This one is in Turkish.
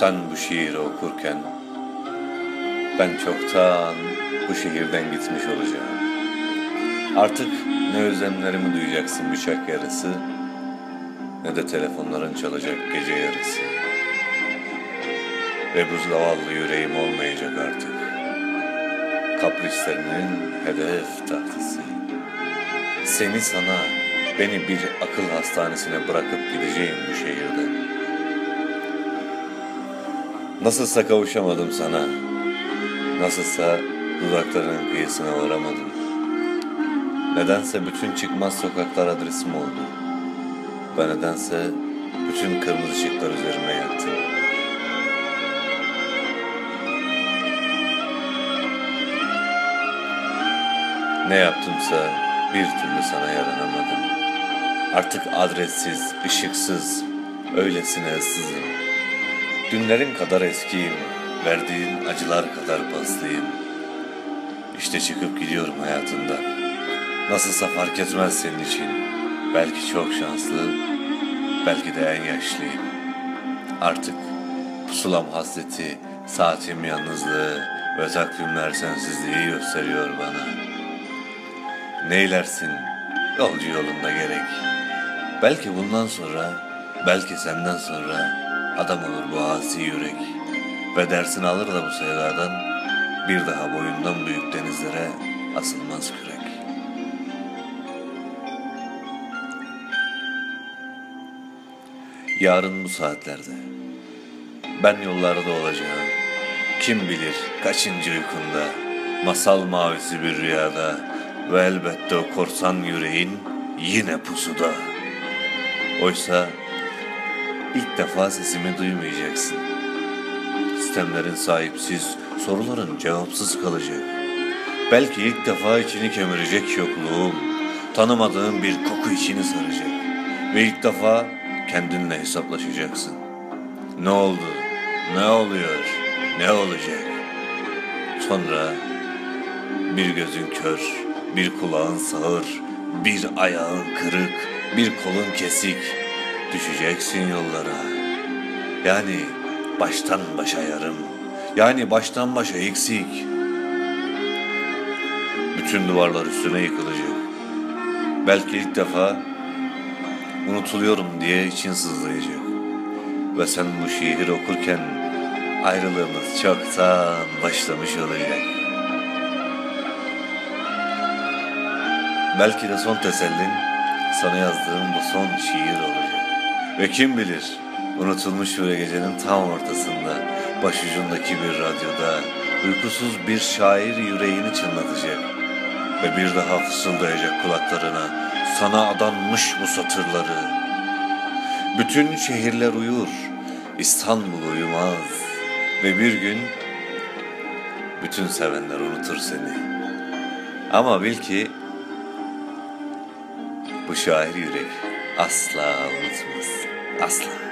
Sen bu şiiri okurken ben çoktan bu şehirden gitmiş olacağım. Artık ne özlemlerimi duyacaksın bıçak yarısı ne de telefonların çalacak gece yarısı. Ve bu zavallı yüreğim olmayacak artık. Kaprislerinin hedef tahtası. Seni sana, beni bir akıl hastanesine bırakıp gideceğim bu şehirde. Nasılsa kavuşamadım sana. Nasılsa dudaklarının kıyısına varamadım. Nedense bütün çıkmaz sokaklar adresim oldu. Ve nedense bütün kırmızı ışıklar üzerime yattı. Ne yaptımsa bir türlü sana yaranamadım. Artık adressiz, ışıksız, öylesine ıssızım. Dünlerin kadar eskiyim, verdiğin acılar kadar baslıyım. İşte çıkıp gidiyorum hayatından. Nasılsa fark etmez senin için. Belki çok şanslı, belki de en yaşlıyım. Artık pusulam hasreti, saatim yalnızlığı ve takvimler sensizliği gösteriyor bana. Neylersin yolcu yolunda gerek. Belki bundan sonra, belki senden sonra adam olur bu asi yürek. Ve dersini alır da bu sevdadan bir daha boyundan büyük denizlere asılmaz kürek. Yarın bu saatlerde ben yollarda olacağım. Kim bilir kaçıncı uykunda, masal mavisi bir rüyada ve elbette o korsan yüreğin yine pusuda. Oysa ilk defa sesimi duymayacaksın. Sistemlerin sahipsiz, soruların cevapsız kalacak. Belki ilk defa içini kemirecek yokluğum, tanımadığın bir koku içini saracak. Ve ilk defa kendinle hesaplaşacaksın. Ne oldu? Ne oluyor? Ne olacak? Sonra bir gözün kör, bir kulağın sağır, bir ayağın kırık, bir kolun kesik. Düşeceksin yollara. Yani baştan başa yarım. Yani baştan başa eksik. Bütün duvarlar üstüne yıkılacak. Belki ilk defa unutuluyorum diye için sızlayacak. Ve sen bu şiir okurken ayrılığımız çoktan başlamış olacak. Belki de son tesellin sana yazdığım bu son şiir olacak. Ve kim bilir unutulmuş bir gecenin tam ortasında başucundaki bir radyoda uykusuz bir şair yüreğini çınlatacak. Ve bir daha fısıldayacak kulaklarına sana adanmış bu satırları. Bütün şehirler uyur, İstanbul uyumaz. Ve bir gün bütün sevenler unutur seni. Ama bil ki bu şair yürek asla. Asla.